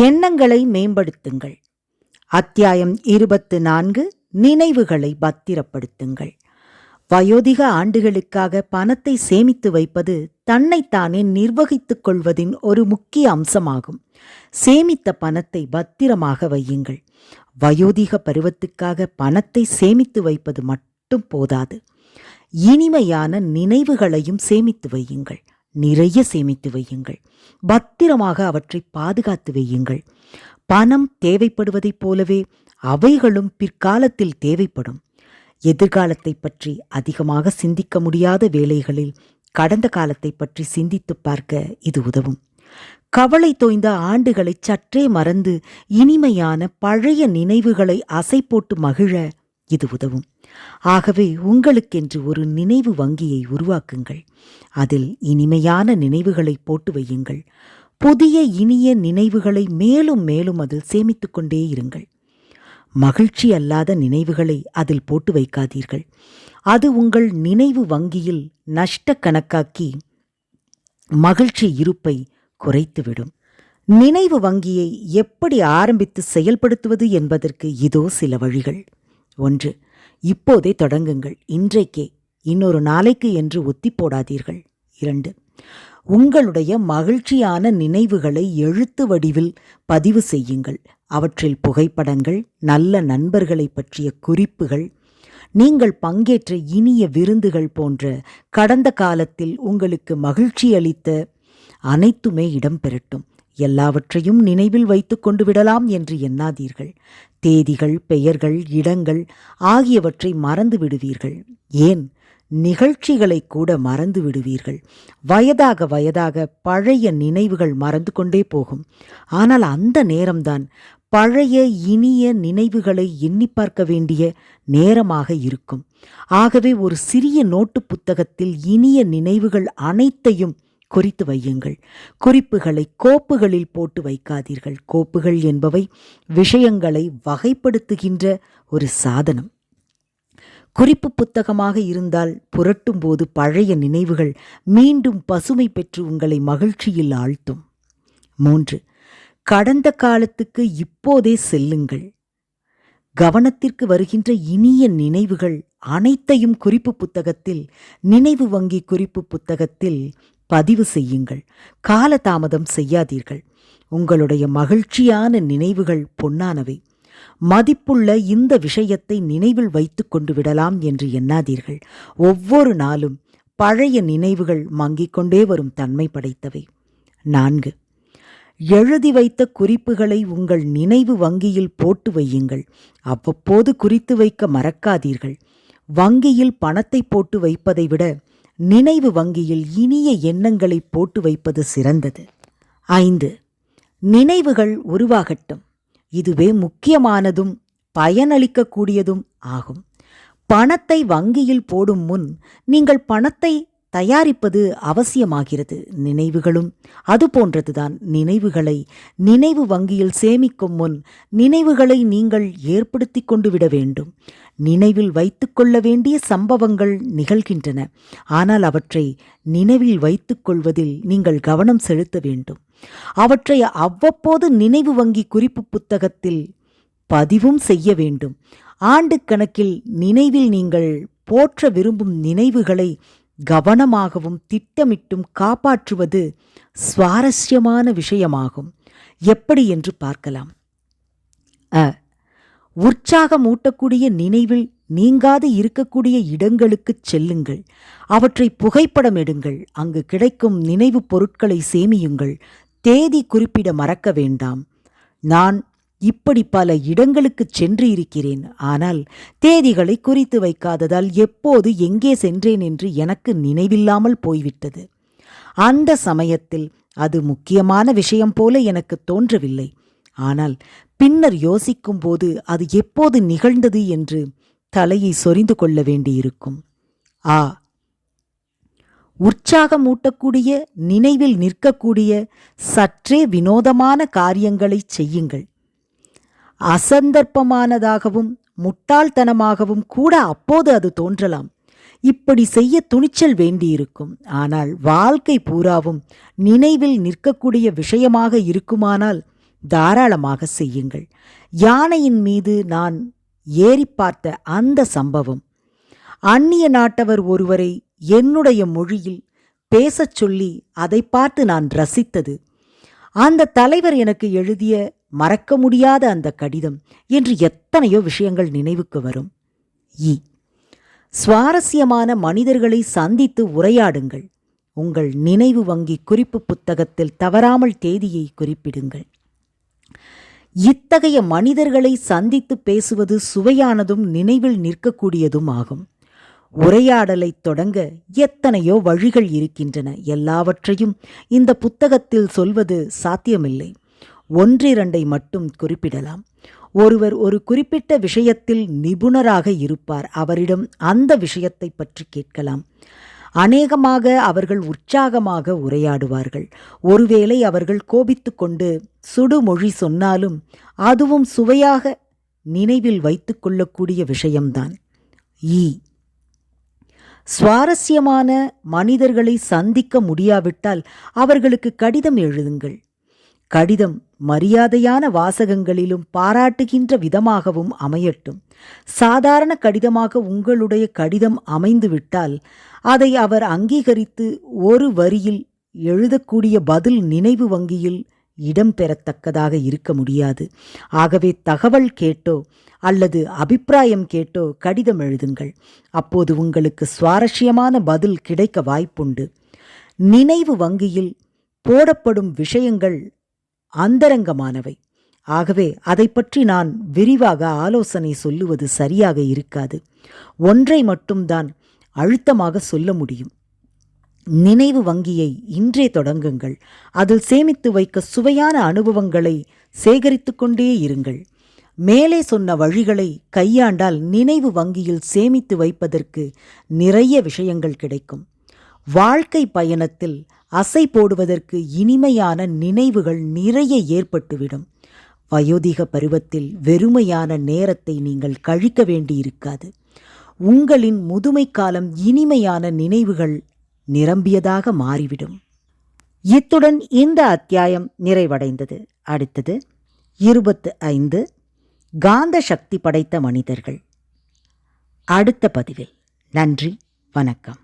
எண்ணங்களை மேம்படுத்துங்கள். அத்தியாயம் இருபத்து நான்கு நினைவுகளை பத்திரப்படுத்துங்கள். வயோதிக ஆண்டுகளுக்காக பணத்தை சேமித்து வைப்பது தன்னைத்தானே நிர்வகித்துக் கொள்வதின் ஒரு முக்கிய அம்சமாகும். சேமித்த பணத்தை பத்திரமாக வையுங்கள். வயோதிக பருவத்துக்காக பணத்தை சேமித்து வைப்பது மட்டும் போதாது. இனிமையான நினைவுகளையும் சேமித்து வையுங்கள். நிறைய சேமித்து வையுங்கள். பத்திரமாக அவற்றை பாதுகாத்து வையுங்கள். பணம் தேவைப்படுவதைப் போலவே அவைகளும் பிற்காலத்தில் தேவைப்படும். எதிர்காலத்தை பற்றி அதிகமாக சிந்திக்க முடியாத வேளைகளில் கடந்த காலத்தை பற்றி சிந்தித்துப் பார்க்க இது உதவும். கவலை தோய்ந்த ஆண்டுகளை சற்றே மறந்து இனிமையான பழைய நினைவுகளை அசை போட்டு மகிழ இது உதவும். ஆகவே உங்களுக்கென்று ஒரு நினைவு வங்கியை உருவாக்குங்கள். அதில் இனிமையான நினைவுகளை போட்டு வையுங்கள். புதிய இனிய நினைவுகளை மேலும் மேலும் அதில் சேமித்துக்கொண்டே இருங்கள். மகிழ்ச்சி அல்லாத நினைவுகளை அதில் போட்டு வைக்காதீர்கள். அது உங்கள் நினைவு வங்கியில் நஷ்ட கணக்காக்கி மகிழ்ச்சி இருப்பை குறைத்துவிடும். நினைவு வங்கியை எப்படி ஆரம்பித்து செயல்படுத்துவது என்பதற்கு இதோ சில வழிகள். ஒன்று இப்போதே தொடங்குங்கள். இன்றைக்கே. இன்னொரு நாளைக்கு என்று ஒத்தி போடாதீர்கள் இரண்டு. உங்களுடைய மகிழ்ச்சியான நினைவுகளை எழுத்து வடிவில் பதிவு செய்யுங்கள். அவற்றில் புகைப்படங்கள் நல்ல நண்பர்களை பற்றிய குறிப்புகள் நீங்கள் பங்கேற்ற இனிய விருந்துகள் போன்ற கடந்த காலத்தில் உங்களுக்கு மகிழ்ச்சி அளித்த அனைத்துமே இடம்பெறட்டும் எல்லாவற்றையும் நினைவில் வைத்து கொண்டு விடலாம் என்று எண்ணாதீர்கள். தேதிகள் பெயர்கள் இடங்கள் ஆகியவற்றை மறந்து விடுவீர்கள். ஏன்? நிகழ்ச்சிகளை கூட மறந்து விடுவீர்கள். வயதாக வயதாக பழைய நினைவுகள் மறந்து கொண்டே போகும். ஆனால் அந்த நேரம்தான் பழைய இனிய நினைவுகளை எண்ணி பார்க்க வேண்டிய நேரமாக இருக்கும். ஆகவே ஒரு சிறிய நோட்டு புத்தகத்தில் இனிய நினைவுகள் அனைத்தையும் குறித்து வையுங்கள். குறிப்புகளை கோப்புகளில் போட்டு வைக்காதீர்கள். கோப்புகள் என்பவை விஷயங்களை வகைப்படுத்துகின்ற ஒரு சாதனம். குறிப்பு புத்தகமாக இருந்தால் புரட்டும் போது பழைய நினைவுகள் மீண்டும் பசுமை பெற்று உங்களை மகிழ்ச்சியில் ஆழ்த்தும். மூன்று கடந்த காலத்துக்கு இப்போதே செல்லுங்கள். கவனத்திற்கு வருகின்ற இனிய நினைவுகள் அனைத்தையும் குறிப்பு புத்தகத்தில் நினைவு வங்கி குறிப்பு புத்தகத்தில் பதிவு செய்யுங்கள். காலதாமதம் செய்யாதீர்கள். உங்களுடைய மகிழ்ச்சியான நினைவுகள் பொன்னானவை. மதிப்புள்ள இந்த விஷயத்தை நினைவில் வைத்து கொண்டு விடலாம் என்று எண்ணாதீர்கள். ஒவ்வொரு நாளும் பழைய நினைவுகள் மங்கிக் கொண்டே வரும் தன்மை படைத்தவை. நான்கு. எழுதி வைத்த குறிப்புகளை உங்கள் நினைவு வங்கியில் போட்டு வையுங்கள். அவ்வப்போது குறித்து வைக்க மறக்காதீர்கள். வங்கியில் பணத்தை போட்டு வைப்பதை விட நினைவு வங்கியில் இனிய எண்ணங்களை போட்டு வைப்பது சிறந்தது. ஐந்து நினைவுகள் உருவாகட்டும். இதுவே முக்கியமானதும் பயனளிக்கக்கூடியதும் ஆகும். பணத்தை வங்கியில் போடும் முன் நீங்கள் பணத்தை தயாரிப்பது அவசியமாகிறது. நினைவுகளும் அது போன்றதுதான். நினைவுகளை நினைவு வங்கியில் சேமிக்கும் முன் நினைவுகளை நீங்கள் ஏற்படுத்தி கொண்டு விட வேண்டும். நினைவில் வைத்துக்கொள்ள வேண்டிய சம்பவங்கள் நிகழ்கின்றன. ஆனால் அவற்றை நினைவில் வைத்துக்கொள்வதில் நீங்கள் கவனம் செலுத்த வேண்டும். அவற்றை அவ்வப்போது நினைவு வங்கி குறிப்பு புத்தகத்தில் பதிவும் செய்ய வேண்டும். ஆண்டு கணக்கில் நினைவில் நீங்கள் போற்ற விரும்பும் நினைவுகளை கவனமாகவும் திட்டமிட்டும் காப்பாற்றுவது சுவாரஸ்யமான விஷயமாகும். எப்படி என்று பார்க்கலாம். அ. உற்சாகமூட்டக்கூடிய நினைவில் நீங்காது இருக்கக்கூடிய இடங்களுக்குச் செல்லுங்கள். அவற்றை புகைப்படம் எடுங்கள் அங்கு கிடைக்கும் நினைவுப் பொருட்களை சேமியுங்கள். தேதி குறிப்பிட மறக்க வேண்டாம். நான் இப்படி பல இடங்களுக்குச் சென்று இருக்கிறேன் ஆனால் தேதிகளை குறித்து வைக்காததால் எப்போது எங்கே சென்றேன் என்று எனக்கு நினைவில்லாமல் போய்விட்டது. அந்த சமயத்தில் அது முக்கியமான விஷயம் போல எனக்கு தோன்றவில்லை. ஆனால் பின்னர் யோசிக்கும்போது அது எப்போது நிகழ்ந்தது என்று தலையை சொரிந்து கொள்ள வேண்டியிருக்கும். ஆ உற்சாகமூட்டக்கூடிய நினைவில் நிற்கக்கூடிய சற்றே வினோதமான காரியங்களைச் செய்யுங்கள். அசந்தர்ப்பமானதாகவும் முட்டாள்தனமாகவும் கூட அப்போது அது தோன்றலாம். இப்படி செய்ய துணிச்சல் வேண்டியிருக்கும். ஆனால் வாழ்க்கை பூராவும் நினைவில் நிற்கக்கூடிய விஷயமாக இருக்குமானால் தாராளமாக செய்யுங்கள். யானையின் மீது நான் ஏறி பார்த்த அந்த சம்பவம் அந்நிய நாட்டவர் ஒருவரை என்னுடைய மொழியில் பேசச் சொல்லி அதை பார்த்து நான் ரசித்தது. அந்த தலைவர் எனக்கு எழுதிய மறக்க முடியாத அந்த கடிதம் என்று எத்தனையோ விஷயங்கள் நினைவுக்கு வரும். இ. சுவாரஸ்யமான மனிதர்களை சந்தித்து உரையாடுங்கள். உங்கள் நினைவு வங்கி குறிப்பு புத்தகத்தில் தவறாமல் தேதியை குறிப்பிடுங்கள். இத்தகைய மனிதர்களை சந்தித்து பேசுவது சுவையானதும் நினைவில் நிற்கக்கூடியதும் ஆகும். உரையாடலைத் தொடங்க எத்தனையோ வழிகள் இருக்கின்றன. எல்லாவற்றையும் இந்த புத்தகத்தில் சொல்வது சாத்தியமில்லை. ஒன்றிரண்டை மட்டும் குறிப்பிடலாம். ஒருவர் ஒரு குறிப்பிட்ட விஷயத்தில் நிபுணராக இருப்பார். அவரிடம் அந்த விஷயத்தை பற்றி கேட்கலாம். அநேகமாக அவர்கள் உற்சாகமாக உரையாடுவார்கள். ஒருவேளை அவர்கள் கோபித்துக்கொண்டு சுடுமொழி சொன்னாலும் அதுவும் சுவையாக நினைவில் வைத்துக்கொள்ளக்கூடிய விஷயம்தான். ஈ. சுவாரஸ்யமான மனிதர்களை சந்திக்க முடியாவிட்டால் அவர்களுக்கு கடிதம் எழுதுங்கள். கடிதம் மரியாதையான வாசகங்களிலும் பாராட்டுகின்ற விதமாகவும் அமையட்டும். சாதாரண கடிதமாக உங்களுடைய கடிதம் அமைந்துவிட்டால் அதை அவர் அங்கீகரித்து ஒரு வரியில் எழுதக்கூடிய பதில் நினைவு வங்கியில் இடம்பெறத்தக்கதாக இருக்க முடியாது. ஆகவே தகவல் கேட்டோ அல்லது அபிப்பிராயம் கேட்டோ கடிதம் எழுதுங்கள். அப்போது உங்களுக்கு சுவாரஸ்யமான பதில் கிடைக்க வாய்ப்புண்டு. நினைவு வங்கியில் போடப்படும் விஷயங்கள் அந்தரங்கமானவை. ஆகவே அதை பற்றி நான் விரிவாக ஆலோசனை சொல்லுவது சரியாக இருக்காது. ஒன்றை மட்டும்தான் அழுத்தமாக சொல்ல முடியும். நினைவு வங்கியை இன்றே தொடங்குங்கள். அதில் சேமித்து வைக்க சுவையான அனுபவங்களை சேகரித்து கொண்டே இருங்கள். மேலே சொன்ன வழிகளை கையாண்டால் நினைவு வங்கியில் சேமித்து வைப்பதற்கு நிறைய விஷயங்கள் கிடைக்கும். வாழ்க்கை பயணத்தில் அசை போடுவதற்கு இனிமையான நினைவுகள் நிறைய ஏற்பட்டுவிடும். வயோதிக பருவத்தில் வெறுமையான நேரத்தை நீங்கள் கழிக்க வேண்டியிருக்காது. உங்களின் முதுமை காலம் இனிமையான நினைவுகள் நிரம்பியதாக மாறிவிடும். இத்துடன் இந்த அத்தியாயம் நிறைவடைந்தது. அடுத்தது இருபத்து ஐந்து காந்த சக்தி படைத்த மனிதர்கள். அடுத்த பதிவில். நன்றி வணக்கம்.